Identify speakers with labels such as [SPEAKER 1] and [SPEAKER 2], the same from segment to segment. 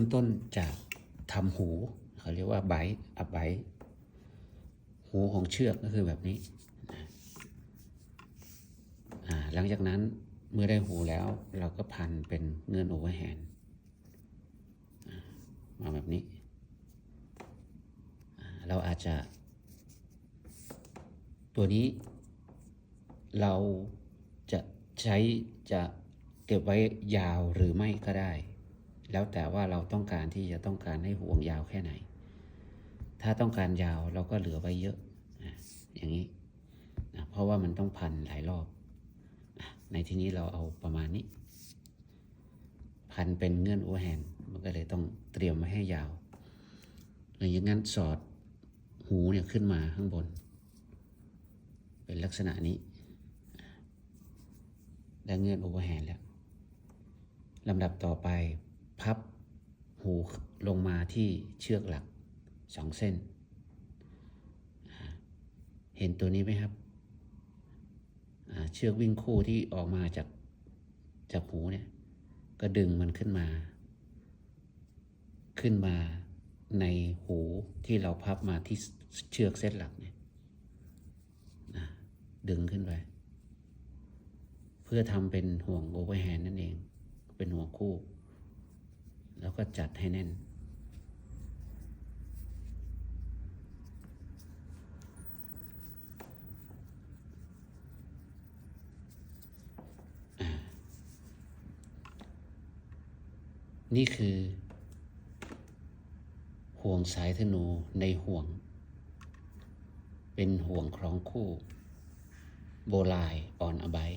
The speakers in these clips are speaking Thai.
[SPEAKER 1] ริ่มต้นจากทำหูเขาเรียกว่าไบอับไบหูของเชือกก็คือแบบนี้หลังจากนั้นเมื่อได้หูแล้วเราก็พันเป็นเงื่อนโอเวอร์แฮนมาแบบนี้ เราอาจจะ ตัวนี้เราจะใช้จะเก็บไว้ยาวหรือไม่ก็ได้ แล้วแต่ว่าเราต้องการที่จะต้องการให้ห่วงยาวแค่ไหน ถ้าต้องการยาวเราก็เหลือไว้เยอะอย่างนี้นะเพราะว่ามันต้องพันหลายรอบ ในที่นี้เราเอาประมาณนี้ พันเป็นเงื่อนโอวแฮนมันก็เลยต้องเตรียมไว้ให้ยาวหรืออย่างนั้นสอดหูเนี่ยขึ้นมาข้างบน เป็นลักษณะนี้ได้เงื่อนโอเวอร์แฮนแล้วลำดับต่อไป พับหูลงมาที่เชือกหลักสองเส้น เห็นตัวนี้ไหมครับ เชือกวิ่งคู่ที่ออกมาจากจากหูเนี่ย ก็ดึงมันขึ้นมา ขึ้นมาในหูที่เราพับมาที่เชือกเส้นหลักเนี่ยนะดึงขึ้นไป เพื่อทำเป็นห่วงโอเวอร์แฮนด์นั่นเอง เป็นห่วงคู่ ก็จัดให้แน่น นี่คือ ห่วงสายธนูในห่วง เป็นห่วงคล้องคู่ โบลายออนอบาย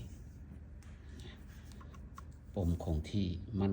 [SPEAKER 1] ปมคงที่มั่น